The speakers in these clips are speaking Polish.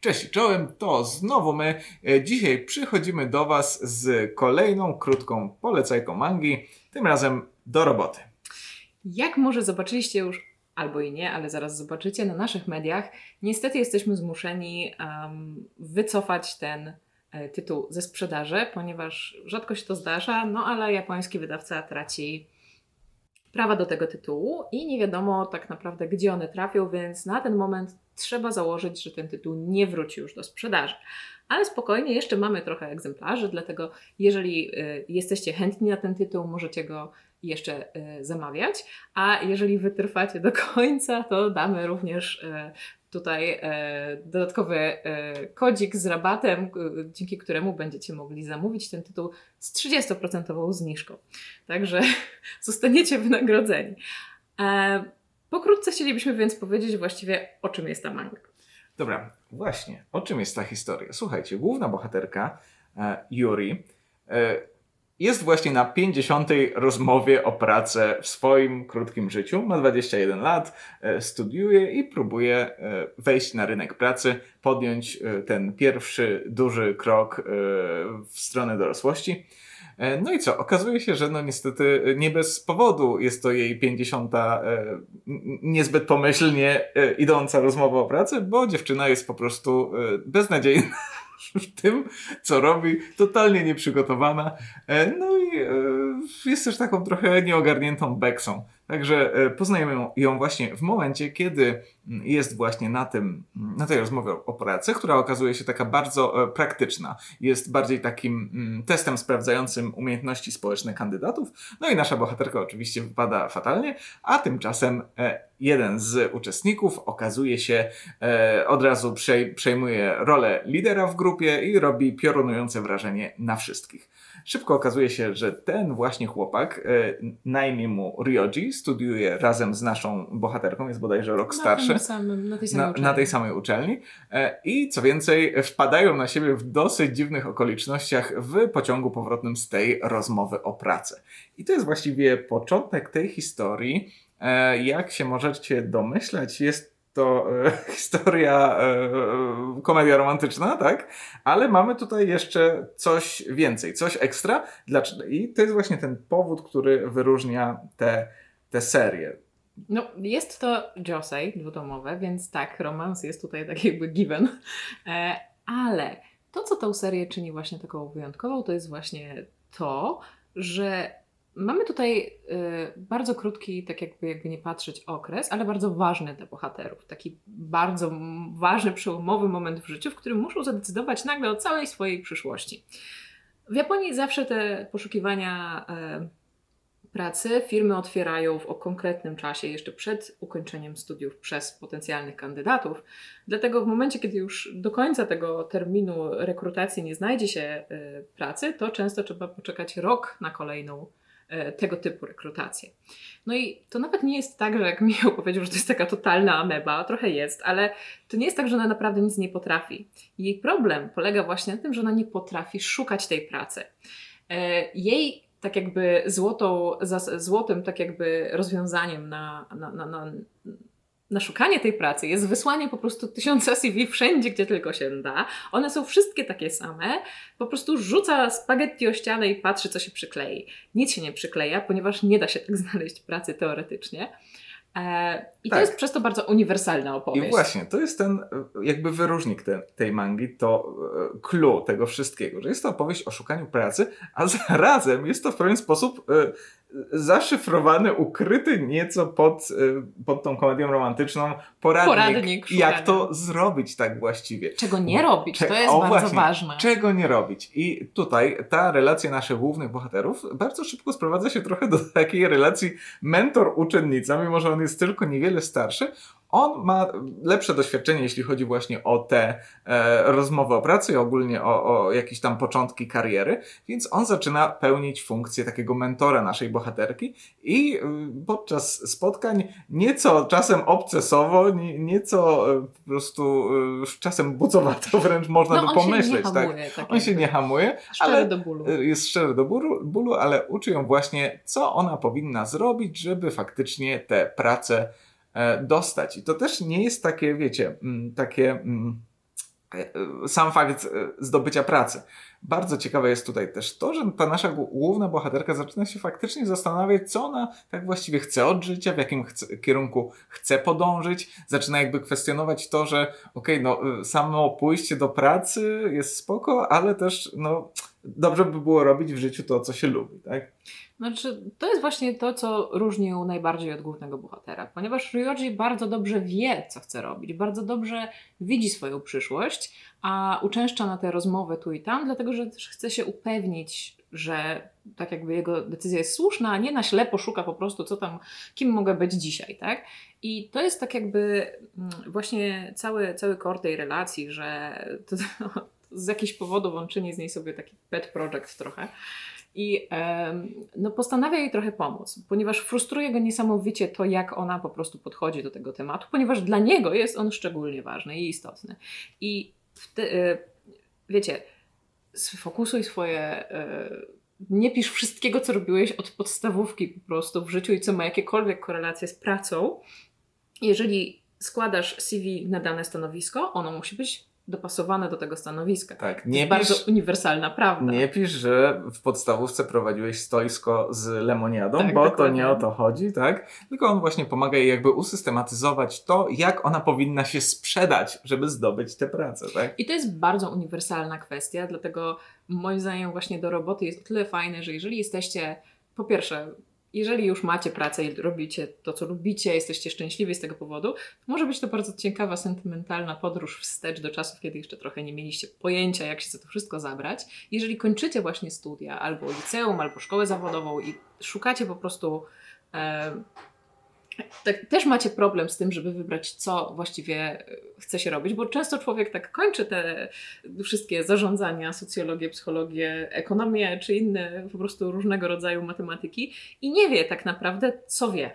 Cześć i czołem, to znowu my. E, Dzisiaj przychodzimy do Was z kolejną krótką polecajką mangi, tym razem do roboty. Jak może zobaczyliście już, albo i nie, ale zaraz zobaczycie na naszych mediach, niestety jesteśmy zmuszeni em, wycofać ten e, tytuł ze sprzedaży, ponieważ rzadko się to zdarza, no ale japoński wydawca traci prawa do tego tytułu i nie wiadomo tak naprawdę, gdzie one trafią, więc na ten moment trzeba założyć, że ten tytuł nie wróci już do sprzedaży. Ale spokojnie, jeszcze mamy trochę egzemplarzy, dlatego jeżeli y, jesteście chętni na ten tytuł, możecie go jeszcze y, zamawiać. A jeżeli wytrwacie do końca, to damy również y, tutaj y, dodatkowy y, kodzik z rabatem, y, dzięki któremu będziecie mogli zamówić ten tytuł z 30% zniżką. Także zostaniecie wynagrodzeni. E, Pokrótce chcielibyśmy więc powiedzieć właściwie, o czym jest ta manga. Dobra, właśnie, o czym jest ta historia? Słuchajcie, główna bohaterka, e, Yuri, e, jest właśnie na 50. rozmowie o pracę w swoim krótkim życiu. Ma 21 lat, e, studiuje i próbuje e, wejść na rynek pracy, podjąć e, ten pierwszy duży krok w stronę dorosłości. No i co? Okazuje się, że no niestety nie bez powodu jest to jej 50. e, n- niezbyt pomyślnie idąca rozmowa o pracy, bo dziewczyna jest po prostu beznadziejna w tym, co robi, totalnie nieprzygotowana. E, No i e, jest też taką trochę nieogarniętą beksą. Także e, poznajemy ją- właśnie w momencie, kiedy mm, jest właśnie na tym, na tej rozmowie o pracy, która okazuje się taka bardzo e, praktyczna. Jest bardziej takim mm, testem sprawdzającym umiejętności społeczne kandydatów. No i nasza bohaterka oczywiście wypada fatalnie, a tymczasem e, jeden z uczestników okazuje się od razu przej- przejmuje rolę lidera w grupie i robi piorunujące wrażenie na wszystkich. Szybko okazuje się, że ten właśnie chłopak, na imię mu Ryoji, studiuje razem z naszą bohaterką, jest bodajże rok starszy Na, tym samym, na tej samej na, uczelni. na tej samej uczelni. E, I co więcej, wpadają na siebie w dosyć dziwnych okolicznościach w pociągu powrotnym z tej rozmowy o pracę. I to jest właściwie początek tej historii. E, Jak się możecie domyślać, jest to e, historia, e, komedia romantyczna, tak? Ale mamy tutaj jeszcze coś więcej, coś ekstra. Dlaczego? I to jest właśnie ten powód, który wyróżnia te, te serie. No, jest to josei dwudomowe, więc tak, romans jest tutaj tak jakby given. E, ale to, co tą serię czyni właśnie taką wyjątkową, to jest właśnie to, że mamy tutaj e, bardzo krótki, tak jakby, jakby nie patrzeć, okres, ale bardzo ważny dla bohaterów. Taki bardzo ważny, przełomowy moment w życiu, w którym muszą zadecydować nagle o całej swojej przyszłości. W Japonii zawsze te poszukiwania e, pracy firmy otwierają w o konkretnym czasie, jeszcze przed ukończeniem studiów przez potencjalnych kandydatów. Dlatego w momencie, kiedy już do końca tego terminu rekrutacji nie znajdzie się y, pracy, to często trzeba poczekać rok na kolejną y, tego typu rekrutację. No i to nawet nie jest tak, że jak Michał powiedział, że to jest taka totalna ameba, trochę jest, ale to nie jest tak, że ona naprawdę nic nie potrafi. Jej problem polega właśnie na tym, że ona nie potrafi szukać tej pracy. E, Jej tak jakby złotą, złotym tak jakby rozwiązaniem na, na, na, na, na szukanie tej pracy jest wysłanie po prostu tysiąca CV wszędzie, gdzie tylko się da. One są wszystkie takie same. Po prostu rzuca spaghetti o ścianę i patrzy, co się przyklei. Nic się nie przykleja, ponieważ nie da się tak znaleźć pracy teoretycznie. E, I Tak. to jest przez to bardzo uniwersalna opowieść. I właśnie, to jest ten e, jakby wyróżnik te, tej mangi, to e, clue tego wszystkiego, że jest to opowieść o szukaniu pracy, a zarazem jest to w pewien sposób zaszyfrowany, ukryty nieco pod, e, pod tą komedią romantyczną poradnik, Poradnik jak to zrobić tak właściwie. Czego nie robić, Cze- to jest o, bardzo właśnie. ważne. Czego nie robić? I tutaj ta relacja naszych głównych bohaterów bardzo szybko sprowadza się trochę do takiej relacji mentor-uczennica, mimo że on jest tylko niewiele starszy. On ma lepsze doświadczenie, jeśli chodzi właśnie o te e, rozmowy o pracy i ogólnie o, o jakieś tam początki kariery, więc on zaczyna pełnić funkcję takiego mentora naszej bohaterki i y, podczas spotkań nieco czasem obcesowo, nie, nieco y, po prostu y, czasem bucowato wręcz można no, by on pomyśleć, się nie tak? hamuje, tak? On się nie hamuje, Szczery ale do bólu. y, jest szczery do bólu, bólu, ale uczy ją właśnie, co ona powinna zrobić, żeby faktycznie tę pracę e, dostać. I to też nie jest takie, wiecie, mm, takie mm, e, sam fakt e, zdobycia pracy. Bardzo ciekawe jest tutaj też to, że ta nasza głó- główna bohaterka zaczyna się faktycznie zastanawiać, co ona tak właściwie chce od życia, w jakim chce, kierunku chce podążyć. Zaczyna jakby kwestionować to, że okej, no y, samo pójście do pracy jest spoko, ale też no dobrze by było robić w życiu to, co się lubi, tak? Znaczy, to jest właśnie to, co różni ją najbardziej od głównego bohatera, ponieważ Ryoji bardzo dobrze wie, co chce robić, bardzo dobrze widzi swoją przyszłość, a uczęszcza na te rozmowy tu i tam, dlatego że też chce się upewnić, że tak jakby jego decyzja jest słuszna, a nie na ślepo szuka po prostu, co tam, kim mogę być dzisiaj, tak? I to jest tak jakby mm, właśnie cały, cały core tej relacji, że to, z jakichś powodów on czyni z niej sobie taki pet project trochę. I no, postanawia jej trochę pomóc, ponieważ frustruje go niesamowicie to, jak ona po prostu podchodzi do tego tematu, ponieważ dla niego jest on szczególnie ważny i istotny. I te, e, wiecie, sfokusuj swoje. e, Nie pisz wszystkiego, co robiłeś od podstawówki po prostu w życiu i co ma jakiekolwiek korelacje z pracą. Jeżeli składasz CV na dane stanowisko, ono musi być dopasowane do tego stanowiska. Tak, To nie jest bardzo pisz, uniwersalna prawda. nie pisz, że w podstawówce prowadziłeś stoisko z lemoniadą, Tak, bo to dokładnie. nie o to chodzi, tak? Tylko on właśnie pomaga jej jakby usystematyzować to, jak ona powinna się sprzedać, żeby zdobyć tę pracę, tak? I to jest bardzo uniwersalna kwestia, dlatego moim zdaniem właśnie do roboty jest o tyle fajne, że jeżeli jesteście, po pierwsze, jeżeli już macie pracę i robicie to, co lubicie, jesteście szczęśliwi z tego powodu, to może być to bardzo ciekawa, sentymentalna podróż wstecz do czasów, kiedy jeszcze trochę nie mieliście pojęcia, jak się to wszystko zabrać. Jeżeli kończycie właśnie studia, albo liceum, albo szkołę zawodową i szukacie po prostu e, tak, też macie problem z tym, żeby wybrać, co właściwie e, chce się robić, bo często człowiek tak kończy te wszystkie zarządzania, socjologię, psychologię, ekonomię czy inne po prostu różnego rodzaju matematyki i nie wie tak naprawdę, co wie.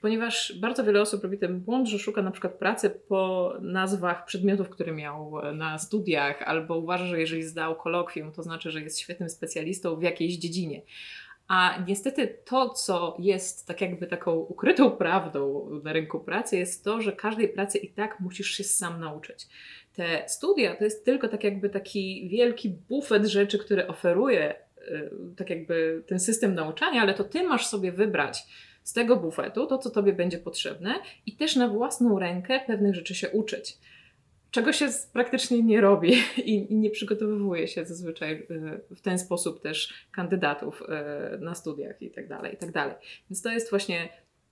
Ponieważ bardzo wiele osób robi ten błąd, że szuka na przykład pracy po nazwach przedmiotów, które miał na studiach, albo uważa, że jeżeli zdał kolokwium, to znaczy, że jest świetnym specjalistą w jakiejś dziedzinie. A niestety to, co jest tak jakby taką ukrytą prawdą na rynku pracy, jest to, że każdej pracy i tak musisz się sam nauczyć. Te studia to jest tylko tak jakby taki wielki bufet rzeczy, które oferuje y, tak jakby ten system nauczania, ale to ty masz sobie wybrać z tego bufetu to, co tobie będzie potrzebne i też na własną rękę pewnych rzeczy się uczyć. Czego się praktycznie nie robi i, i nie przygotowywuje się zazwyczaj y, w ten sposób też kandydatów y, na studiach i tak dalej, i tak dalej. Więc to jest właśnie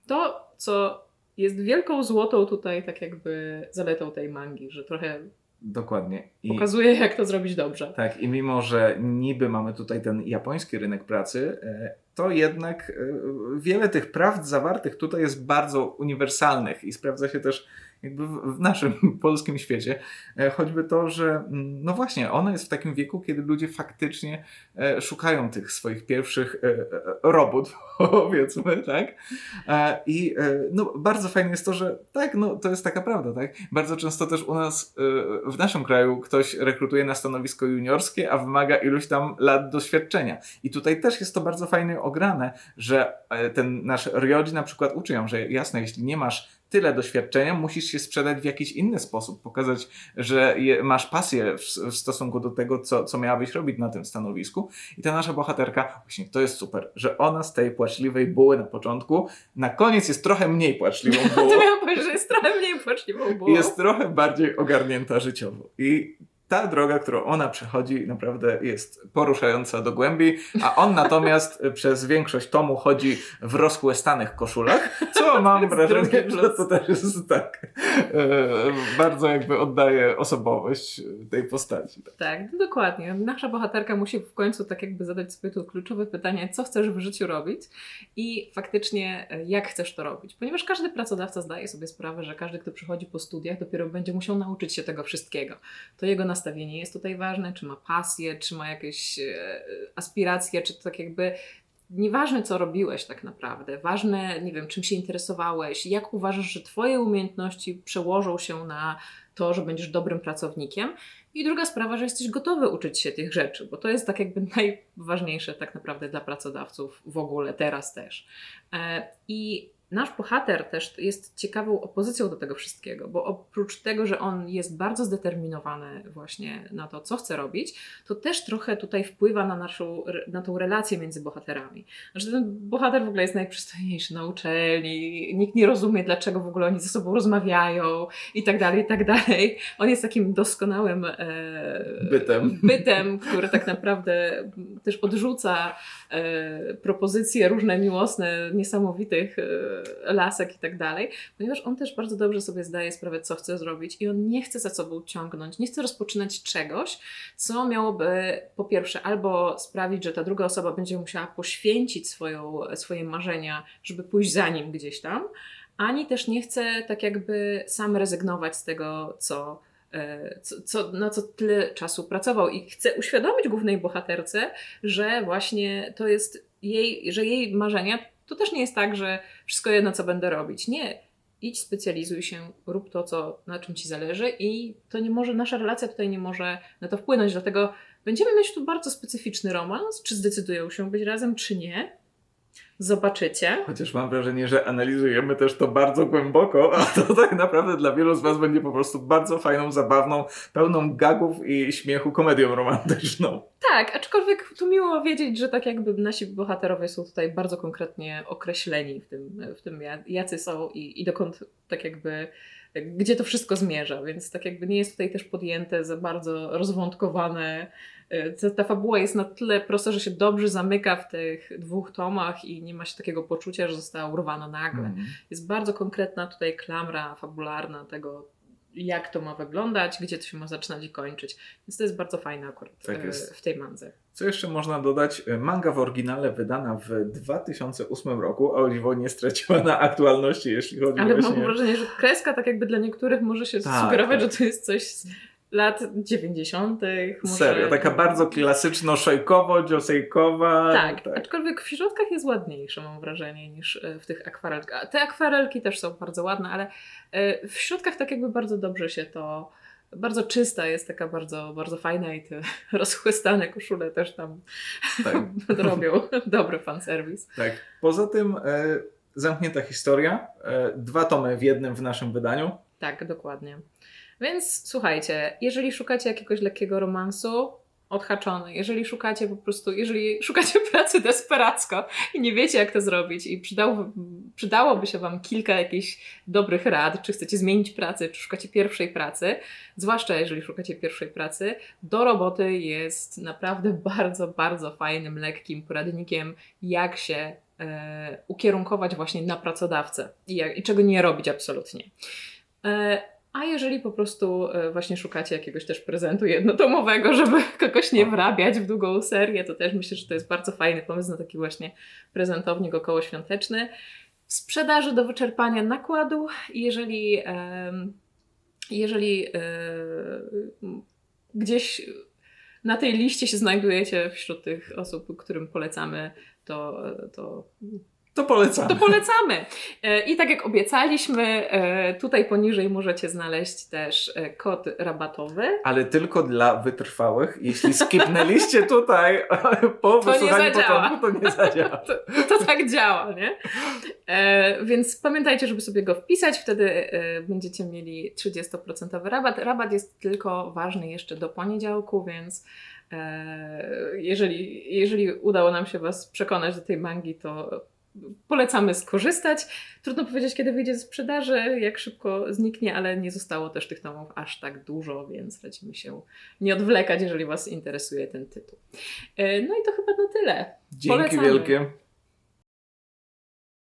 to, co jest wielką złotą tutaj, tak jakby zaletą tej mangi, że trochę Dokładnie. I... pokazuje, jak to zrobić dobrze. Tak, i mimo, że niby mamy tutaj ten japoński rynek pracy, e, to jednak e, wiele tych prawd zawartych tutaj jest bardzo uniwersalnych i sprawdza się też jakby w w naszym polskim świecie. E, Choćby to, że mm, no właśnie, ona jest w takim wieku, kiedy ludzie faktycznie e, szukają tych swoich pierwszych e, robót, powiedzmy, tak? I no, bardzo fajne jest to, że tak, no to jest taka prawda, tak? Bardzo często też u nas w naszym kraju ktoś rekrutuje na stanowisko juniorskie, a wymaga iluś tam lat doświadczenia. I tutaj też jest to bardzo fajnie ograne, że ten nasz Ryoji na przykład uczy ją, że jasne, jeśli nie masz tyle doświadczenia, musisz się sprzedać w jakiś inny sposób, pokazać, że je, masz pasję w, w stosunku do tego, co, co miałabyś robić na tym stanowisku. I ta nasza bohaterka, właśnie to jest super, że ona z tej płaczliwej buły na początku, na koniec jest trochę mniej płaczliwą bułą. To miałam powiedzieć, że jest trochę mniej płaczliwą było. jest trochę bardziej ogarnięta życiowo. I ta droga, którą ona przechodzi, naprawdę jest poruszająca do głębi, a on natomiast przez większość tomu chodzi w rozchłestanych koszulach, co mam wrażenie, że to też jest tak, e, bardzo jakby oddaje osobowość tej postaci. Tak, no dokładnie. Nasza bohaterka musi w końcu tak jakby zadać sobie to kluczowe pytanie, co chcesz w życiu robić i faktycznie e, jak chcesz to robić. Ponieważ każdy pracodawca zdaje sobie sprawę, że każdy, kto przychodzi po studiach, dopiero będzie musiał nauczyć się tego wszystkiego. To jego nastawienie jest tutaj ważne, czy ma pasję, czy ma jakieś e, aspiracje, czy to tak jakby Nieważne, co robiłeś tak naprawdę, ważne, nie wiem, czym się interesowałeś, jak uważasz, że Twoje umiejętności przełożą się na to, że będziesz dobrym pracownikiem. I druga sprawa, że jesteś gotowy uczyć się tych rzeczy, bo to jest tak jakby najważniejsze tak naprawdę dla pracodawców w ogóle teraz też. E, I nasz bohater też jest ciekawą opozycją do tego wszystkiego, bo oprócz tego, że on jest bardzo zdeterminowany właśnie na to, co chce robić, to też trochę tutaj wpływa na naszą, na tą relację między bohaterami. Znaczy ten bohater w ogóle jest najprzystojniejszy na uczelni, nikt nie rozumie, dlaczego w ogóle oni ze sobą rozmawiają i tak dalej, i tak dalej. On jest takim doskonałym e, Bytem. bytem, który tak naprawdę też odrzuca e, propozycje różne miłosne, niesamowitych e, lasek i tak dalej, ponieważ on też bardzo dobrze sobie zdaje sprawę, co chce zrobić i on nie chce za sobą ciągnąć, nie chce rozpoczynać czegoś, co miałoby po pierwsze albo sprawić, że ta druga osoba będzie musiała poświęcić swoją, swoje marzenia, żeby pójść za nim gdzieś tam, ani też nie chce tak jakby sam rezygnować z tego, co, e, co, co, na co tyle czasu pracował i chce uświadomić głównej bohaterce, że właśnie to jest jej, że jej marzenia to też nie jest tak, że wszystko jedno, co będę robić. Nie. Idź, specjalizuj się, rób to, co, na czym ci zależy i to nie może, nasza relacja tutaj nie może na to wpłynąć, dlatego będziemy mieć tu bardzo specyficzny romans, czy zdecydują się być razem, czy nie. Zobaczycie. Chociaż mam wrażenie, że analizujemy też to bardzo głęboko, a to tak naprawdę dla wielu z Was będzie po prostu bardzo fajną, zabawną, pełną gagów i śmiechu komedią romantyczną. Tak, aczkolwiek tu miło wiedzieć, że tak jakby nasi bohaterowie są tutaj bardzo konkretnie określeni w tym, w tym ja- jacy są i, i dokąd tak jakby, gdzie to wszystko zmierza, więc tak jakby nie jest tutaj też podjęte za bardzo rozwątkowane. Y, Ta, ta fabuła jest na tyle prosta, że się dobrze zamyka w tych dwóch tomach i nie ma się takiego poczucia, że została urwana nagle. Mhm. Jest bardzo konkretna tutaj klamra fabularna tego, jak to ma wyglądać, gdzie to się ma zaczynać i kończyć. Więc to jest bardzo fajne akurat Tak e, w tej mandze. Co jeszcze można dodać? Manga w oryginale wydana w 2008 roku, a o dziwo nie straciła na aktualności, jeśli chodzi Ale właśnie... mam wrażenie, że kreska tak jakby dla niektórych może się Tak, sugerować, tak. że to jest coś lat 90. Może... Serio, taka bardzo klasyczno-szejkowo-dziosejkowa. Tak, aczkolwiek w środkach jest ładniejsze, mam wrażenie, niż e, w tych akwarelkach. Te akwarelki też są bardzo ładne, ale e, w środkach tak jakby bardzo dobrze się to. Bardzo czysta jest, taka bardzo, bardzo fajna i te rozchłystane koszule też tam tak. robią dobry fanserwis. Tak. Poza tym e, zamknięta historia. E, dwa tomy w jednym w naszym wydaniu. Tak, dokładnie. Więc słuchajcie, jeżeli szukacie jakiegoś lekkiego romansu, odhaczony. Jeżeli szukacie po prostu, jeżeli szukacie pracy desperacko i nie wiecie, jak to zrobić i przydało, przydałoby się Wam kilka jakichś dobrych rad, czy chcecie zmienić pracę, czy szukacie pierwszej pracy, zwłaszcza jeżeli szukacie pierwszej pracy, do roboty jest naprawdę bardzo, bardzo fajnym, lekkim poradnikiem, jak się e, ukierunkować właśnie na pracodawcę i, jak, i czego nie robić absolutnie. E, a jeżeli po prostu e, właśnie szukacie jakiegoś też prezentu jednotomowego, żeby kogoś nie wrabiać w długą serię, to też myślę, że to jest bardzo fajny pomysł na taki właśnie prezentownik okołoświąteczny. W sprzedaży do wyczerpania nakładu, jeżeli, jeżeli e, gdzieś na tej liście się znajdujecie wśród tych osób, którym polecamy, to, to To polecamy. to polecamy. E, I tak jak obiecaliśmy, e, tutaj poniżej możecie znaleźć też e, kod rabatowy. Ale tylko dla wytrwałych. Jeśli skipnęliście tutaj po To wysłuchaniu początku, to nie zadziała. To, to tak działa, nie? Więc pamiętajcie, żeby sobie go wpisać, wtedy będziecie mieli 30% rabat. Rabat jest tylko ważny jeszcze do poniedziałku, więc jeżeli, jeżeli udało nam się Was przekonać do tej mangi, to polecamy skorzystać. Trudno powiedzieć, kiedy wyjdzie ze sprzedaży, jak szybko zniknie, ale nie zostało też tych tomów aż tak dużo, więc radzimy się nie odwlekać, jeżeli Was interesuje ten tytuł. E, No i to chyba na tyle. Dzięki Polecamy. wielkie.